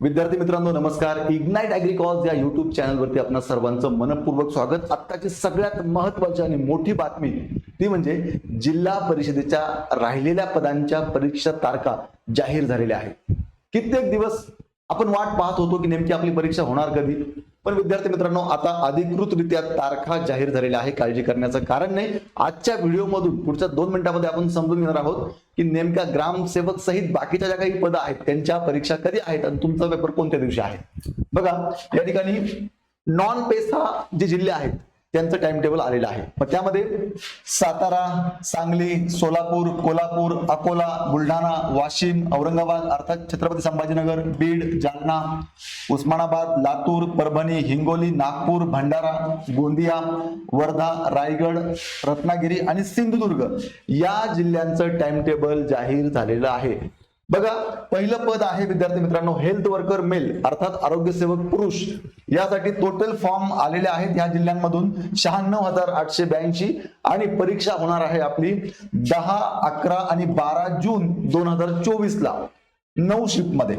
विद्यार्थी मित्रांनो नमस्कार. इग्नाइट अॅग्रिकॉल्स या युट्यूब चॅनलवरती आपण सर्वांचं मनपूर्वक स्वागत. आत्ताची सगळ्यात महत्वाची आणि मोठी बातमी ती म्हणजे जिल्हा परिषदेच्या राहिलेल्या पदांच्या परीक्षा तारखा जाहीर झालेल्या आहेत. कित्येक दिवस आपण वाट पाहत होतो की नेमकी आपली परीक्षा होणार कधी? पण विद्यार्थी मित्रांनो आता अधिकृतरित्या तारखा जाहीर झालेल्या आहे काळजी करण्याचं कारण नाही. आजच्या व्हिडिओमधून पुढच्या दोन मिनिटांमध्ये आपण समजून घेणार आहोत की नेमक्या ग्रामसेवक सहित बाकीच्या ज्या काही पदं आहेत त्यांच्या परीक्षा कधी आहेत आणि तुमचा पेपर कोणत्या दिवशी आहे? बघा या ठिकाणी नॉन पेसा जे जिल्हे आहेत त्यांचं टाइम टेबल आलेलं आहे. मग त्यामध्ये सातारा सांगली सोलापूर कोल्हापूर अकोला बुलढाणा वाशिम औरंगाबाद अर्थात छत्रपती संभाजीनगर बीड जालना उस्मानाबाद लातूर परभणी हिंगोली नागपूर भंडारा गोंदिया वर्धा रायगड रत्नागिरी आणि सिंधुदुर्ग या जिल्ह्यांचं टाइम टेबल जाहीर झालेलं आहे. बघा पहिलं पद आहे विद्यार्थी मित्रांनो हेल्थ वर्कर मेल अर्थात आरोग्य सेवक पुरुष. यासाठी टोटल फॉर्म आलेले आहेत या जिल्ह्यांमधून शहाण्णव हजार आठशे ब्याऐंशी आणि परीक्षा होणार आहे आपली दहा अकरा आणि बारा जून दोन हजार चोवीस ला नऊ शिफ्टमध्ये.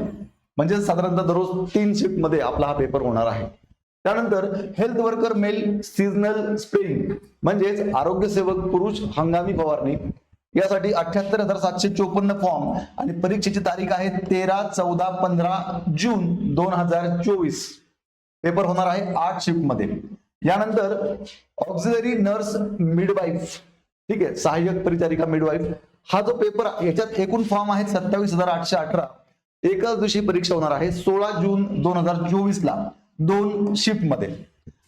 म्हणजे साधारणतः दररोज तीन शिफ्टमध्ये आपला हा पेपर होणार आहे. त्यानंतर health worker male seasonal spraying म्हणजेच आरोग्य सेवक पुरुष हंगामी फवारणी. यासाठी अठ्याहत्तर हजार सातशे चोपन्न फॉर्म आणि परीक्षेची तारीख आहे तेरा चौदा पंधरा जून दोन हजार चोवीस. पेपर होणार आहे आठ शिफ्टमध्ये. यानंतर ऑक्झिलरी नर्स मिडवाईफ ठीक आहे सहाय्यक परिचारिका मिडवाईफ हा जो पेपर याच्यात एकूण फॉर्म आहे सत्तावीस हजार आठशे अठरा. एकाच दिवशी परीक्षा होणार आहे सोळा जून दोन हजार चोवीस ला दोन शिफ्टमध्ये.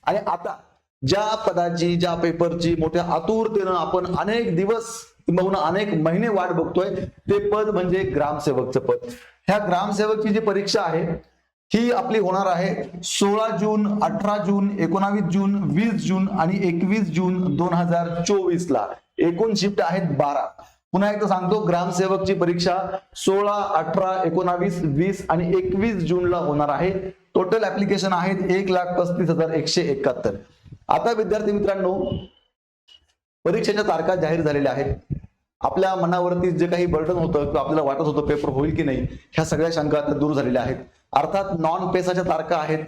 आणि आता ज्या पदाची ज्या पेपरची मोठ्या आतुरतेनं आपण अनेक दिवस किंबहुना अनेक महिने वाट बघतोय. ते पद म्हणजे ग्रामसेवकचं पद. ह्या ग्रामसेवकची जी परीक्षा आहे ही आपली होणार आहे सोळा जून अठरा जून एकोणावीस जून वीस जून आणि एकवीस जून दोन हजार चोवीस ला एकूण शिफ्ट आहेत बारा. पुन्हा एकदा सांगतो ग्रामसेवकची परीक्षा सोळा अठरा एकोणावीस वीस आणि एकवीस जूनला होणार आहे. टोटल ऍप्लिकेशन आहेत एक लाख पस्तीस हजार एकशे एकाहत्तर. आता विद्यार्थी मित्रांनो परीक्षेच्या तारखा जाहीर झालेल्या आहेत. आपल्या मनावरती जे काही बर्डन होतं किंवा आपल्याला वाटत होतं पेपर होईल की नाही ह्या सगळ्या शंका आता दूर झालेल्या आहेत. अर्थात नॉन पेसाच्या तारखा आहेत.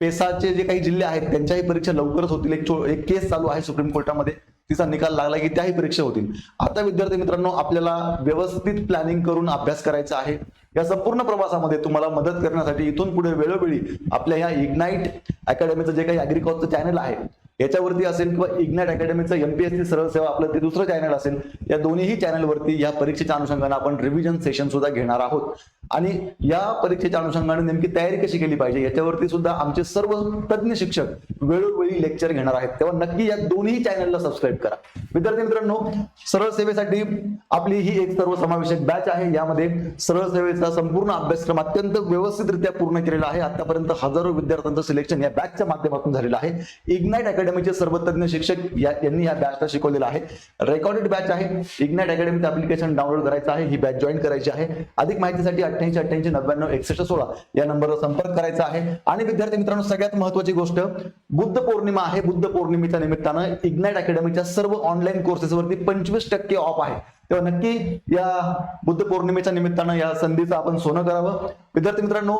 पेसाचे जे काही जिल्हे आहेत त्यांच्याही परीक्षा लवकरच होतील. एक एक केस चालू आहे सुप्रीम कोर्टामध्ये. तिचा निकाल लागला की त्याही परीक्षा होतील. आता विद्यार्थी मित्रांनो आपल्याला व्यवस्थित प्लॅनिंग करून अभ्यास करायचा आहे. या संपूर्ण प्रवासामध्ये तुम्हाला मदत करण्यासाठी इथून पुढे वेळोवेळी आपल्या या इग्नाईट अकॅडमीचं जे काही अॅग्रिकॉलचं चॅनल आहे याच्यावरती असेल किंवा इग्नॅट अकॅडमीचं एमपीएससी सरळ सेवा आपलं ते दुसरं चॅनल असेल या दोन्हीही चॅनलवरती या परीक्षेच्या अनुषंगाने आपण रिव्हिजन सेशन सुद्धा घेणार आहोत. आणि या परीक्षेच्या अनुषंगाने नेमकी तयारी कशी केली पाहिजे याच्यावरती सुद्धा आमचे सर्व तज्ज्ञ शिक्षक वेळोवेळी लेक्चर घेणार आहेत. तेव्हा नक्की या दोन्ही चॅनलला सबस्क्राईब करा. विद्यार्थी मित्रांनो सरळ सेवेसाठी आपली ही एक सर्वसमावेशक बॅच आहे. यामध्ये सरळ सेवेचा संपूर्ण अभ्यासक्रम अत्यंत व्यवस्थितरित्या पूर्ण केलेला आहे. आतापर्यंत हजारो विद्यार्थ्यांचं सिलेक्शन या बॅचच्या माध्यमातून झालेलं आहे. इग्नाइट अकॅडमीचे सर्व तज्ञ शिक्षक या- यांनी या बॅचला शिकवलेला आहे. रेकॉर्डेड बॅच आहे. इग्नाइट अकॅडमीचं अप्लिकेशन डाउनलोड करायचं आहे. ही बॅच जॉईन करायची आहे. अधिक माहितीसाठी अठ्ठ्याऐंशी अठ्ठ्याऐंशी नव्याण्णव एकसष्ट सोळा या नंबरवर संपर्क करायचा आहे. आणि विद्यार्थी मित्रांनो सगळ्यात महत्वाची गोष्ट बुद्ध पौर्णिमा आहे. बुद्ध पौर्णिमेच्या निमित्तानं इग्नाइट अकॅडमीच्या सर्व ऑनलाईन कोर्सेसवरती पंचवीस टक्के ऑफ आहे. तेव्हा नक्की या बुद्ध पौर्णिमेच्या निमित्तानं या संधीचं आपण सोनं करावं. विद्यार्थी मित्रांनो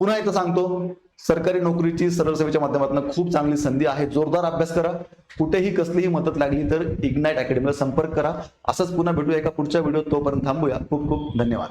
पुन्हा एकदा सांगतो सरकारी नोकरीची सरळ सेवेच्या माध्यमातून खूप चांगली संधी आहे. जोरदार अभ्यास करा. कुठेही कसलीही मदत लागली तर इग्नाइट अकॅडमीला संपर्क करा. असंच पुन्हा भेटूया एका पुढच्या व्हिडिओ तोपर्यंत थांबूया. खूप खूप धन्यवाद.